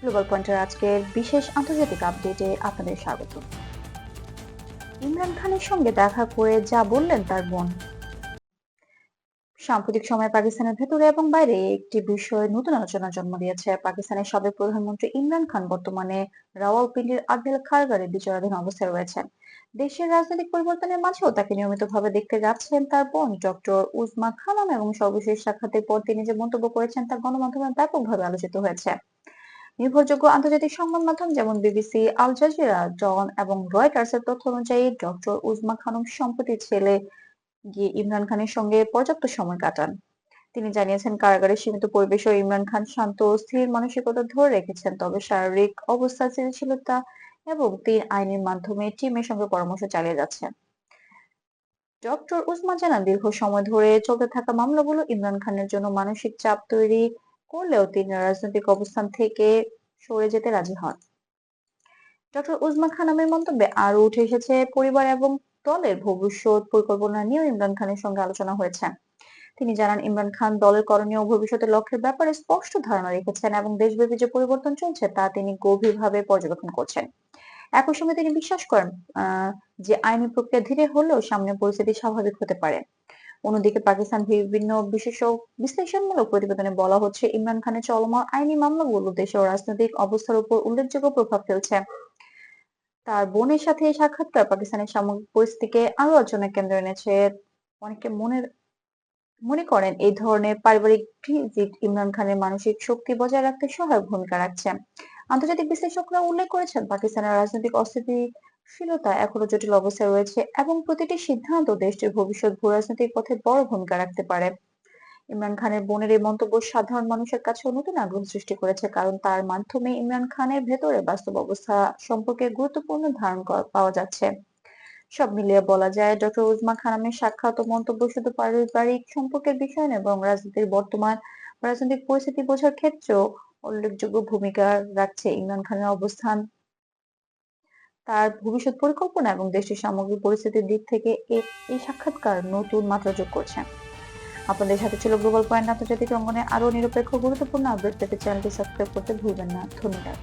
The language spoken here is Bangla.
গ্লোবাল পয়েন্টের আজকের বিশেষ আন্তর্জাতিক আপডেটে আপনাদের স্বাগত। ইমরান খানের সঙ্গে দেখা করে যা বললেন তার বোন। সাম্প্রতিক সময়ে পাকিস্তানের ভেতরে এবং বাইরে একটি বিষয় নতুন আলোচনা জন্ম দিয়েছে। পাকিস্তানের সাবেক প্রধানমন্ত্রী ইমরান খান বর্তমানে রাওয়ালপিন্ডির আদিল কারাগারে বিচারাধীন অবস্থায় রয়েছেন। দেশের রাজনৈতিক পরিবর্তনের মাঝেও তাকে নিয়মিতভাবে দেখতে যাচ্ছেন তার বোন ডক্টর উজমা খানম এবং সর্বশেষ সাক্ষাতের পর তিনি যে মন্তব্য করেছেন তা গণমাধ্যমে ব্যাপকভাবে আলোচিত হয়েছে। নির্ভরযোগ্য আন্তর্জাতিক সংবাদ মাধ্যম যেমন বিবিসি আল জাজিরা ডন এবং রয়টার্সের তথ্য অনুযায়ী ডক্টর উজমা খানম সম্প্রতি ছেলে গিয়ে ইমরান খানের সঙ্গে পর্যাপ্ত সময় কাটান। তিনি জানিয়েছেন কারাগারের সীমিত পরিবেশেও ইমরান খান শান্ত ও স্থির মানসিকতা ধরে রেখেছেন, তবে শারীরিক অবস্থা স্থিতিশীলতা এবং তিন আইনের মাধ্যমে টিমের সঙ্গে পরামর্শ চালিয়ে যাচ্ছেন। ডক্টর উসমা জানান, দীর্ঘ সময় ধরে চলতে থাকা মামলাগুলো ইমরান খানের জন্য মানসিক চাপ তৈরি করলেও তিনি রাজনৈতিক অবস্থান থেকে সরে যেতে রাজি হন। ডক্টর উজমা খানামের মন্তব্যে আরও উঠে এসেছে, পরিবার এবং দলের ভবিষ্যৎ পরিকল্পনা নিয়েও ইমরান খানের সঙ্গে আলোচনা হয়েছে। তিনি জানান, ইমরান খান দলের করণীয় ভবিষ্যতের লক্ষ্যের ব্যাপারে স্পষ্ট ধারণা রেখেছেন এবং দেশব্যাপী যে পরিবর্তন চলছে তা তিনি গভীরভাবে পর্যবেক্ষণ করছেন। একই সঙ্গে তিনি বিশ্বাস করেন যে আইনি প্রক্রিয়া ধীরে হলেও সামনে পরিস্থিতি স্বাভাবিক হতে পারে। অন্যদিকে পাকিস্তান বিভিন্ন বিশেষ বিশ্লেষণমূলক প্রতিবেদনে বলা হচ্ছে, ইমরান খানের চলমান আইনি মামলাগুলো দেশের রাজনৈতিক অবস্থার উপর উল্লেখযোগ্য প্রভাব ফেলছে। তার বোনের সাথে এই সাক্ষাৎকার পাকিস্তানের সামগ্রিক পরিস্থিতিকে আরও আলোচনার কেন্দ্রে এনেছে। অনেকে মনে মনে করেন এই ধরনের পারিবারিক ভিজিট ইমরান খানের মানসিক শক্তি বজায় রাখতে সহায়ক ভূমিকা রাখছে। আন্তর্জাতিক বিশ্লেষকরা উল্লেখ করেছেন, পাকিস্তানের রাজনৈতিক অস্থিতিশীলতা এখনও জটিল অবস্থায় রয়েছে এবং প্রতিটি সিদ্ধান্ত দেশটির ভবিষ্যৎ ভূ রাজনৈতিক পথে বড় ভূমিকা রাখতে পারে। ইমরান খানের বোনের এই মন্তব্য সাধারণ মানুষের কাছে নতুন আগ্রহ সৃষ্টি করেছে কারণ তার মাধ্যমে ইমরান খানের ভেতরে বাস্তব অবস্থা সম্পর্কে গুরুত্বপূর্ণ ধারণ পাওয়া যাচ্ছে। সব মিলিয়ে বলা যায়, ডক্টর উজমা খানামের সাক্ষাৎ মন্তব্য শুধু পারিবারিক সম্পর্কের বিষয় নয় এবং রাজনীতির বর্তমান রাজনৈতিক পরিস্থিতি বোঝার ক্ষেত্রেও উল্লেখযোগ্য ভূমিকা রাখছে ইমরান খানের অবস্থান। তার ভবিষ্যৎ পরিকল্পনা এবং দেশটির সামগ্রিক পরিস্থিতির দিক থেকে এই সাক্ষাৎকার নতুন মাত্রা যোগ করছে। আপনাদের সাথে ছিল গ্লোবাল পয়েন্ট আন্তর্জাতিক অঙ্গনে আরও নিরপেক্ষ, গুরুত্বপূর্ণ আপডেট পেতে চ্যানেলটি সাবস্ক্রাইব করতে ভুলবেন না। ধন্যবাদ।